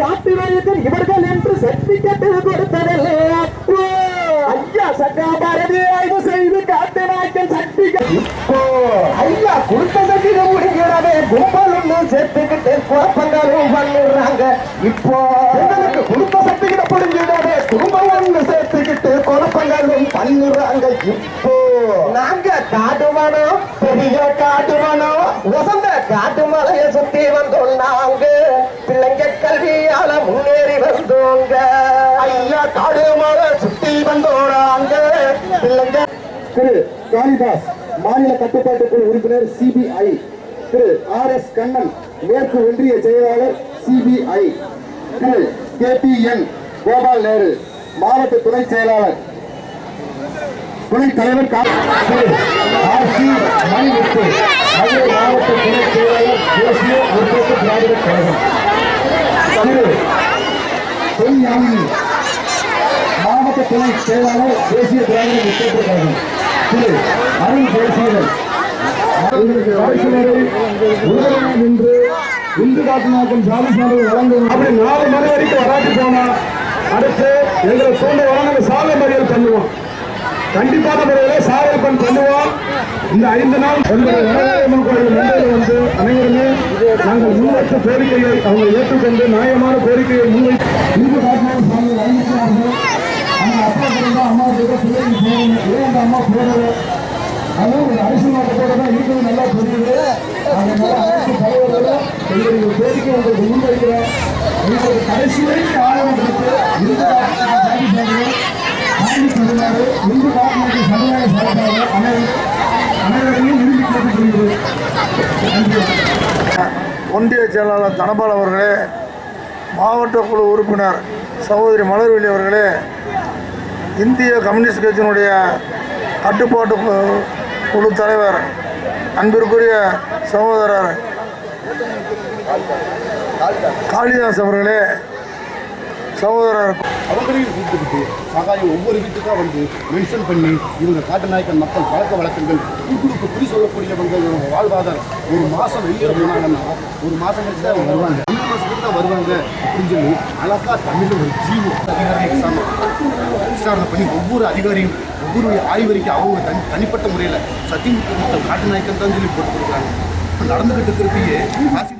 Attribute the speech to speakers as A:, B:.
A: காட்டுவதற்கு இவர்கள் என்று சர்டிபிகேட் கொடுத்ததில்லை. ஓ! ஐயா சக்கா பாரதி
B: ஆய்வு செய்து காட்டினாக்கள் சர்டிபிகேட்.
A: இப்போ ஐயா கொடுத்ததற்கு முடிகிறவே கும்பல் ஒன்று சேர்த்துக்கிட்டு குழப்பங்களும் பண்ணிடுறாங்க. இப்போ எங்களுக்கு கொடுத்த சர்டிபிகேட் புரிஞ்சிடவே குடும்பம் ஒன்று சேர்த்துக்கிட்டு குழப்பங்களும் பண்ணுறாங்க இப்போ நாங்க காட்டுவானோ பெரிய காட்டுவானோ வசந்த காட்டு மலையை சுத்தி வந்தோம் நாங்க. கல்வியால முன்னேறி வந்தோங்க. ஐயா காடு மலை சுத்தி வந்தோம் நாங்க பிள்ளைங்க
C: திரு காளிதாஸ் மாநில கட்டுப்பாட்டு குழு உறுப்பினர் CPI Thiru R S Kannan மேற்கு ஒன்றிய செயலாளர் CPI Thiru K P N Gopal Nehru மாவட்ட துணை செயலாளர். துணைத் தலைவர் கா- திரு ஆர் சி மணிமுத்து மதுரை மாவட்ட துணை செயலாளர் தேசிய முற்போக்கு திராவிட கழகம் திரு பொன் மாவட்ட துணை செயலாளர் தேசிய திராவிட முன்னேற்ற கழகம். திரு அருண் தேசியவர் நின்று இந்து காட்டுநாயக்கன் சாமி சாலை வழங்கும் அப்படி நாலு மணி வரைக்கும் வராட்டி போனா அடுத்து எங்களை தோன்ற வழங்க சாலை மறியல் பண்ணுவோம். கண்டிப்பான முறையில் பண் பண்ணுவோம். இந்த ஐந்து நாள் கோயில் மண்டையில் வந்து அனைவருமே நாங்கள் முன்வைத்த கோரிக்கையை அவங்க ஏற்றுக்கொண்டு நியாயமான கோரிக்கையை முன்வைத்து இந்து காட்டினாங்க சாமி வழங்கினார்கள். அவங்க அப்பா பிறந்தா அம்மா பிறந்தா பிள்ளைங்க போகணும் ஏன் அந்த அம்மா போடல? அதுவும் ஒரு அரசு நாட்டத்தோட தான் இருக்கிறது நல்லா தெரியுது. அதனால அரசு தலைவர்களும் எங்களுடைய கோரிக்கை உங்களுக்கு முன்வைக்கிறேன். உங்களுக்கு கடைசி வரைக்கும் ஆதரவு கொடுத்து இந்து சமுதாய அனைவரையும் விரும்பி கேட்டுக்கொள்கிறேன்.
D: ஒன்றிய செயலாளர் தனபால் அவர்களே மாவட்ட குழு உறுப்பினர் சகோதரி மலர்விழி அவர்களே இந்திய கம்யூனிஸ்ட் கட்சியினுடைய கட்டுப்பாட்டு கு- குழு தலைவர் அன்பிற்குரிய சகோதரர் காளிதாஸ் அவர்களே சகோதரர்.
E: அவங்களையும் கூப்பிட்டு சகாயம் ஒவ்வொரு வீட்டுக்காக வந்து மென்ஷன் பண்ணி இவங்க காட்டுநாயக்கன் மக்கள் பழக்க வழக்கங்கள் குடுக்கு குறி சொல்லக்கூடியவங்க வாழ்வாதாரம். ஒரு மாதம் வெளியே போனாங்கன்னா ஒரு மாதம் கழிச்சு தான் அவங்க வருவாங்க. ரெண்டு மாதத்துக்கு தான் வருவாங்க அப்படின்னு சொல்லி அழகா தமிழில் ஒரு ஜீவோ அதிகாரி விசாரணை விசாரணை பண்ணி ஒவ்வொரு அதிகாரியும் ஒவ்வொரு ஆய்வறிக்கை அவங்க தனி தனிப்பட்ட முறையில் சத்தியமுத்த மக்கள் காட்டுநாயக்கன் தான் சொல்லி போட்டு கொடுக்குறாங்க. நடந்துகிட்டு இருக்கிறப்பயே காசி